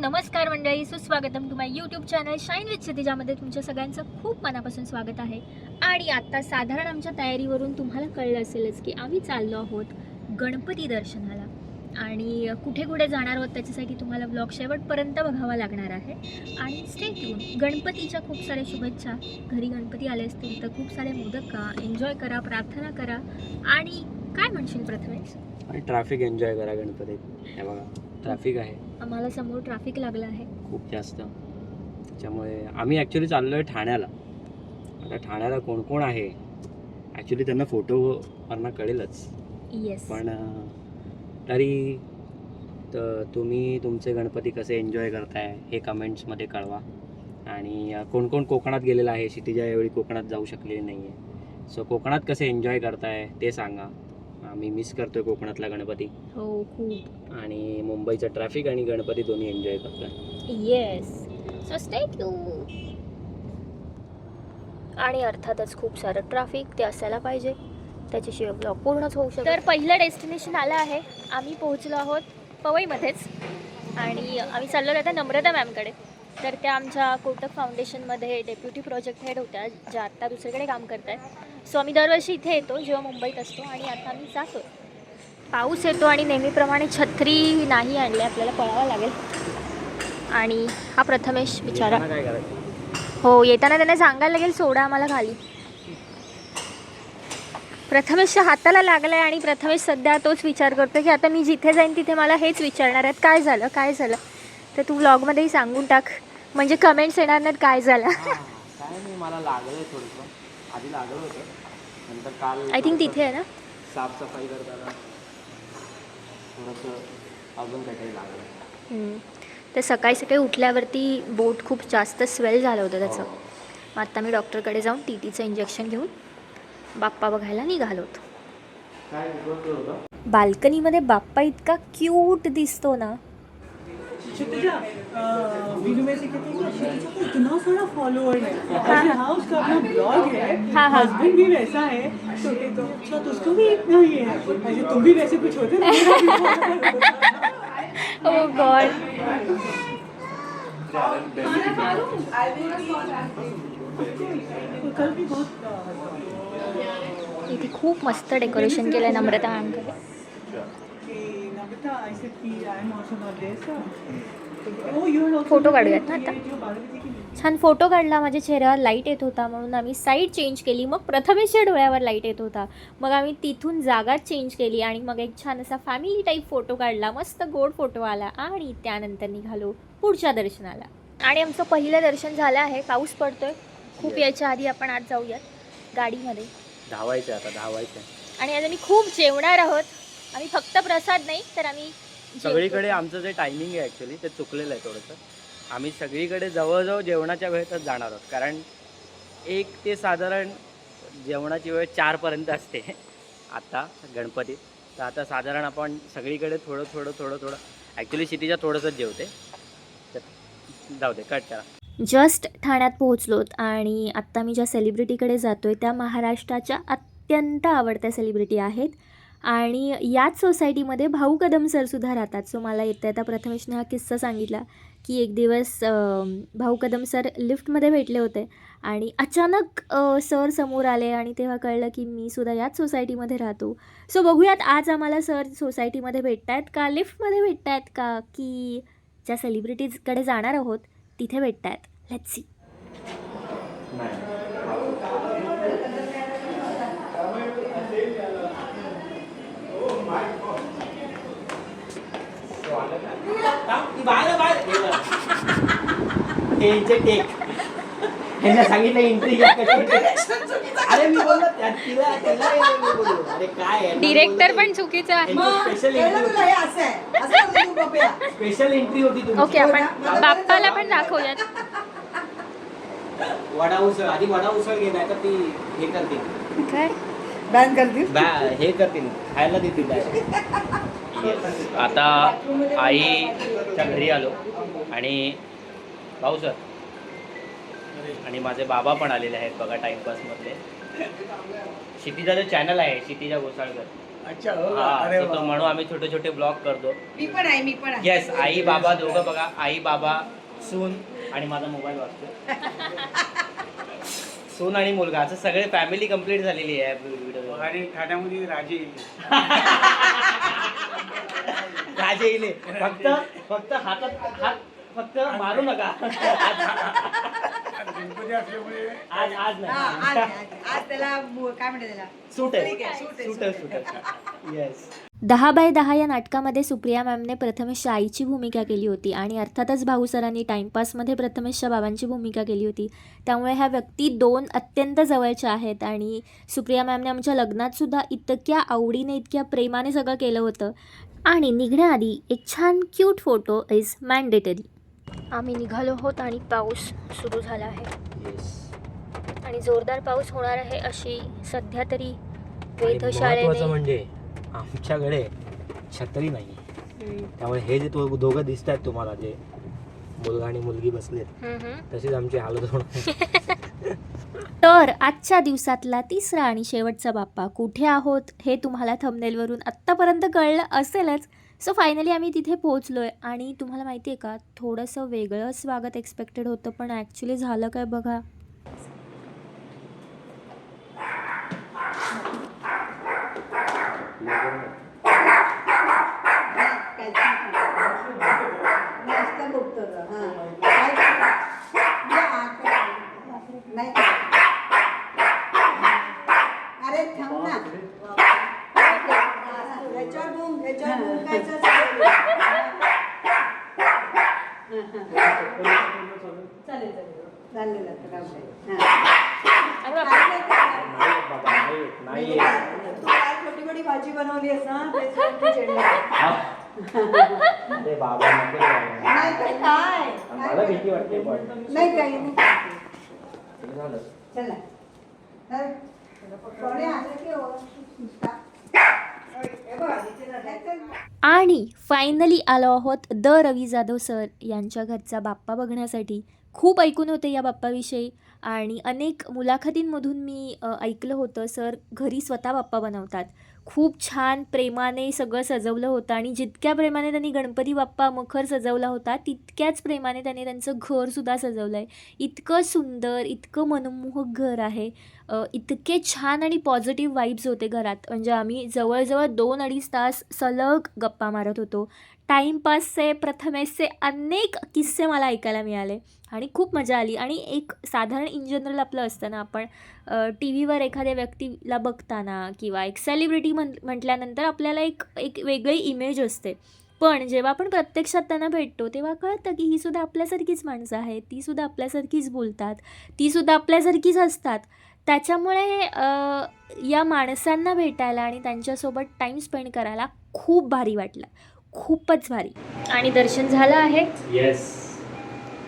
नमस्कार मंडळी सुस्वागतम to my YouTube channel shine with क्षितिजामध्ये तुमच्या सगळ्यांचं खूप मनापासून स्वागत आहे. आणि आत्ता साधारण आमच्या तयारीवरून तुम्हाला कळलं असेलच की आम्ही चाललो आहोत गणपती दर्शनाला. आणि कुठे कुठे जाणार आहोत त्याच्यासाठी तुम्हाला ब्लॉग शेवटपर्यंत बघावा लागणार आहे. आणि स्टे ट्यून गणपतीच्या खूप साऱ्या शुभेच्छा. घरी गणपती आले असतील तर खूप सारे मोदक का एन्जॉय करा प्रार्थना करा. आणि काय म्हणशील प्रथमेश? आणि ट्रॅफिक एन्जॉय करा गणपतीत. हे बघा. ट्रॅफिक आहे. आम्हाला समोर ट्रॅफिक लागलं आहे. खूप जास्त. त्याच्यामुळे आम्ही ॲक्च्युली चाललो आहे ठाण्याला. आता ठाण्याला कोण कोण आहे? ॲक्च्युली त्यांना फोटोवरनं कळेलच. येस पण तरी तर तुम्ही तुमचे गणपती कसे एन्जॉय करताय हे कमेंट्समध्ये कळवा. आणि कोण कोण कोकणात गेलेलं आहे क्षितिजा यावेळी कोकणात जाऊ शकलेली नाही आहे सो कोकणात कसे एन्जॉय करताय ते सांगा. आम्ही मिस करतोय कोकणातला गणपती. हो खूप. आणि मुंबईचं ट्रॅफिक आणि गणपती दोन्ही एन्जॉय करतोय. येस सो स्टे आणि अर्थातच खूप सारं ट्रॅफिक ते असायला पाहिजे. त्याच्याशिवाय ब्लॉग पूर्णच होऊ शकतो तर पहिलं डेस्टिनेशन आलं आहे. आम्ही पोहोचलो आहोत पवईमध्येच. आणि आम्ही चाललो आता नम्रता मॅमकडे तर त्या आमच्या कोटक फाउंडेशनमध्ये डेप्युटी प्रोजेक्ट हेड होत्या ज्या आत्ता दुसरीकडे काम करत आहेत सो आम्ही दरवर्षी इथे येतो जेव्हा मुंबईत असतो आणि आता आम्ही जातो पाऊस येतो आणि नेहमीप्रमाणे छत्री नाही आणली आपल्याला पळावं लागेल. आणि हा प्रथमेश करायचं? हो येताना त्यांना सांगायला लागेल सोडा आम्हाला खाली. प्रथमेशच्या हाताला लागलाय आणि प्रथमेश सध्या तोच विचार करतो की आता मी जिथे जाईन तिथे मला हेच विचारणार आहेत काय झालं काय झालं? तर तू व्लॉगमध्येही सांगून टाक. म्हणजे कमेंट्स येणार नाहीत काय झालं. काय नाही मला लागलंय थोडंसं. आधी लागलं होतं. नंतर काल आय थिंक तिथे आहे ना? साफसफाई करताना थोडंसं अजून काहीतरी लागलं. तर सकाळी सकाळी उठल्यावरती बोट खूप जास्त स्वेल झालं होतं त्याचं. मग आता मी डॉक्टरकडे जाऊन टी टीचं इंजेक्शन घेऊन बाप्पा बघायला निघालो होतं. बाल्कनीमध्ये बाप्पा इतका क्यूट दिसतो ना. क्षितिजा वीडियो में से कहते हैं क्षितिजा को इतना सारा फॉलोअर है हाँ उसका अपना ब्लॉग है हाँ, हाँ। हस्बैंड भी वैसा है तो ये तो अच्छा तो उसको भी इतना ही है ऐसे तुम भी वैसे कुछ होते ना मेरा भी follower होता। ओ गॉड कल भी बहुत इथे खूप मस्त डेकोरेशन केलं नम्रता मॅमकडे फोटो not काढूयात. ना आता? छान फोटो काढला माझ्या चेहऱ्यावर लाइट येत होता. म्हणून आम्ही साईड चेंज केली. मग प्रथमेशच्या डोळ्यावर लाइट येत होता. मग आम्ही तिथून जागा चेंज केली आणि मग एक छान असा फॅमिली टाईप फोटो काढला. मस्त गोड फोटो आला आणि त्यानंतर निघालो पुढच्या दर्शनाला. आणि आमचं पहिलं दर्शन झालं आहे. पाऊस पडतोय. खूप यायच्या आधी आपण आज जाऊयात गाडीमध्ये. धावायचं आता धावायचं आणि आज आम्ही खूप जेवणार आहोत. आम्ही फक्त प्रसाद नाही तर आम्ही. सगळीकडे आमचं जे टायमिंग आहे ॲक्च्युली ते चुकलेलं आहे थोडंसं. आम्ही सगळीकडे जवळजवळ जेवणाच्या वेळेतच जाणार आहोत कारण एक ते साधारण जेवणाची वेळ चारपर्यंत असते. आता गणपतीत तर आता साधारण आपण सगळीकडे थोडं थोडं थोडं थोडं ॲक्च्युली क्षितिजा थोडंसंच जेवते. तर जाऊ दे कट करा. जस्ट ठाण्यात पोहोचलोत आणि आत्ता मी ज्या सेलिब्रिटीकडे जातो आहे त्या महाराष्ट्राच्या अत्यंत आवडत्या सेलिब्रिटी आहेत. आणि याच सोसायटीमध्ये भाऊ कदम सरसुद्धा राहतात. सो मला येतं येता प्रथमेशने हा किस्सा सांगितला की एक दिवस भाऊ कदम सर लिफ्टमध्ये भेटले होते आणि अचानक सर समोर आले आणि तेव्हा कळलं की मी सुद्धा याच सोसायटीमध्ये राहतो. सो बघूयात आज आम्हाला सर सोसायटीमध्ये भेटत आहेत का? लिफ्टमध्ये भेटत आहेत का? की ज्या सेलिब्रिटीजकडे जाणार आहोत तिथे भेटत आहेत लेट्स सी त्यांना सांगितलं एंट्री अरे मी बोललो त्या- तिला तिला मी बोललो. अरे काय डिरेक्टर पण चुकीचं आहे. स्पेशल स्पेशल एंट्री होती. तुमची. ओके आपण बाप्पाला पण दाखवूयात. वडा उसळ आधी वडा उसळ घे नाही तर ती हे करतील काय? बैन कर दी बॅ- हे करतील खायला देतील. आता आईच्या घरी आलो आणि भाऊ सर आणि माझे बाबा पण आलेले आहेत बघा टाइमपास मधले. क्षितिजाचं चॅनल आहे क्षितिजा घोसाळकर अच्छा हो अरे. म्हणून आम्ही छोटे छोटे ब्लॉग करतो. मी पण आहे मी पण आहे. येस आई बाबा दोघं बघा. आई बाबा सून आणि माझा मोबाईल वाचतो सून आणि मुलगा. असं सगळे फॅमिली कंप्लीट झालेली आहे. व्हिडिओ आणि ठाण्यामध्ये राजे राजे इले फक्त फक्त हातात हात फक्त मारू नका. आज गणपती असल्यामुळे आज आज आज नाही आज- आज त्याला बु- काय म्हणते त्याला? सूट आहे. ठीक आहे, सूट आहे, सूट आहे सूट आहे. येस दहा बाय दहा या नाटकामध्ये सुप्रिया मॅमने प्रथमेश आईची भूमिका केली होती आणि अर्थातच भाऊ सरांनी टाइमपासमध्ये प्रथमेशच्या बाबांची भूमिका केली होती. त्यामुळे ह्या व्यक्ती दोन अत्यंत जवळच्या आहेत आणि सुप्रिया मॅमने आमच्या लग्नात सुद्धा इतक्या आवडीने इतक्या प्रेमाने सगळं केलं होतं. आणि निघण्याआधी एक छान क्यूट फोटो इज मॅन्डेटरी आम्ही निघालो आहोत आणि पाऊस सुरू झाला आहे. आणि जोरदार पाऊस होणार आहे अशी सध्या तरी वेधशाळेने म्हणजे आमच्याकडे छत्री नाही त्यामुळे हे जे दोघं दिसत आहेत तुम्हाला जे मुलगा आणि मुलगी बसलेत. तशीच आमची हालत होणार तर आजच्या दिवसातला तिसरा आणि शेवटचा बाप्पा कुठे आहोत हे तुम्हाला थंबनेलवरून आत्तापर्यंत कळलं असेलच. सो फायनली आम्ही तिथे पोहोचलो आहे आणि तुम्हाला माहिती आहे का थोडंसं वेगळं स्वागत एक्सपेक्टेड होतं पण ॲक्च्युली झालं काय बघा. हा. अरे थांब ना. ह्याच्यावर बोंब काय चालू चालेल चालेल. आता राहू दे. हा. काय नाही करणार. तू काय छोटी मोठी भाजी बनवली आहेस ना तेच वरती चिडला. अरे बाबा नको रे. नाही तर काय? मला भीती वाटते पण. नाही काही नाही. हे झालं. चला. तर कोणी आलं की नुसता 哎，别吧，你这个？आणि फायनली आलो आहोत द रवी जाधव सर यांच्या घरचा बाप्पा बघण्यासाठी. खूप ऐकून होते या बाप्पाविषयी आणि अनेक मुलाखतींमधून मी ऐकलं होतं. सर घरी स्वतः बाप्पा बनवतात. खूप छान प्रेमाने सगळं सजवलं होतं आणि जितक्या प्रेमाने त्यांनी गणपती बाप्पा मखर सजवला होता तितक्याच प्रेमाने त्यांनी त्यांचं घरसुद्धा सजवलं आहे इतकं सुंदर इतकं मनमोहक घर आहे. इतके छान आणि पॉझिटिव्ह वाईब्स होते घरात. म्हणजे आम्ही जवळजवळ दोन अडीच तास सलग गप्पा गप्पा मारत होतो. टाईमपासचे प्रथमेशचे अनेक किस्से मला ऐकायला मिळाले आणि खूप मजा आली. आणि एक साधारण इन जनरल आपलं असतं ना आपण टी व्हीवर एखाद्या व्यक्तीला बघताना किंवा एक सेलिब्रिटी म्हण म्हटल्यानंतर आपल्याला एक एक वेगळी इमेज असते. पण जेव्हा आपण प्रत्यक्षात त्यांना भेटतो तेव्हा कळतं की ही सुद्धा आपल्यासारखीच माणसं आहेत ती सुद्धा आपल्यासारखीच बोलतात ती सुद्धा आपल्यासारखीच असतात. त्याच्यामुळे या माणसांना भेटायला आणि त्यांच्यासोबत टाईम स्पेंड करायला खूप भारी वाटलं. खूपच भारी. आणि दर्शन झालं आहे? येस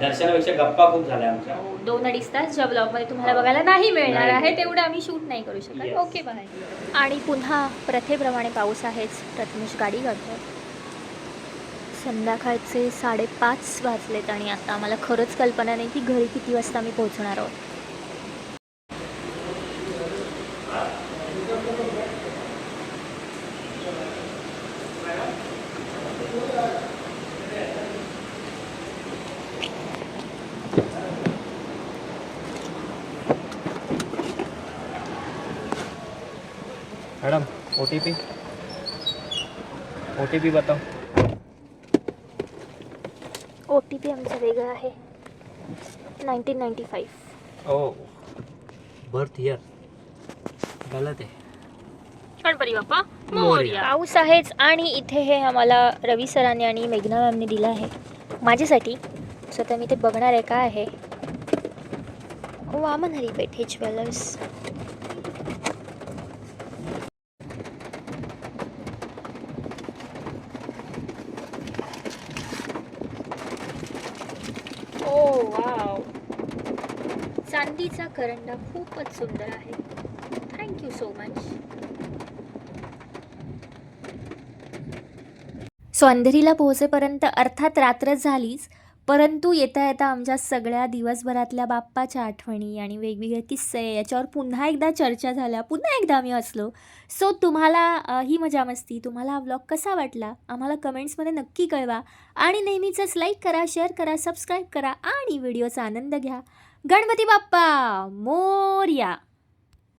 दर्शनापेक्षा गप्पा खूप झाल्या आमच्या. दोन अडीच तास ज्या ब्लॉगमध्ये तुम्हाला बघायला नाही मिळणार नाही. आहे तेवढं आम्ही शूट नाही करू शकत. Yes. ओके बाय आणि पुन्हा प्रथेप्रमाणे पाऊस आहेच. प्रथमेश गाडी काढतो संध्याकाळचे साडेपाच वाजलेत आणि आता आम्हाला खरंच कल्पना नाही की घरी किती वाजता आम्ही पोहोचणार आहोत. Madam O T P O T P बताओ। ओ टी पी आमचा वेगळा आहे नाईन्टीन नाईन्टी फाईव्ह ओ। बर्थ इयर गलत आहे गणपती बाप्पा मोरया. पाऊस आहेच आणि इथे हे आम्हाला रवी सरांनी आणि मेघना मॅमने दिलं आहे. माझ्यासाठी सो तर मी ते बघणार आहे काय आहे. वामन हरिपेठ हे ज्वेलर्स वाव चांदीचा करंडा खूपच सुंदर आहे. Thank you so much so अंधेरीला पोहोचेपर्यंत अर्थात रात्र झालीच. परंतु येता येता आमच्या सगळ्या दिवसभरातल्या बाप्पाच्या आठवणी आणि वेगवेगळे किस्से याच्यावर पुन्हा एकदा चर्चा झाल्या. पुन्हा एकदा आम्ही असलो सो तुम्हाला ही मजा मस्ती तुम्हाला हा व्लॉग कसा वाटला? आम्हाला कमेंट्समध्ये नक्की कळवा. आणि नेहमीचंच लाईक करा शेअर करा सबस्क्राईब करा आणि व्हिडिओचा आनंद घ्या. गणपती बाप्पा मोर्या!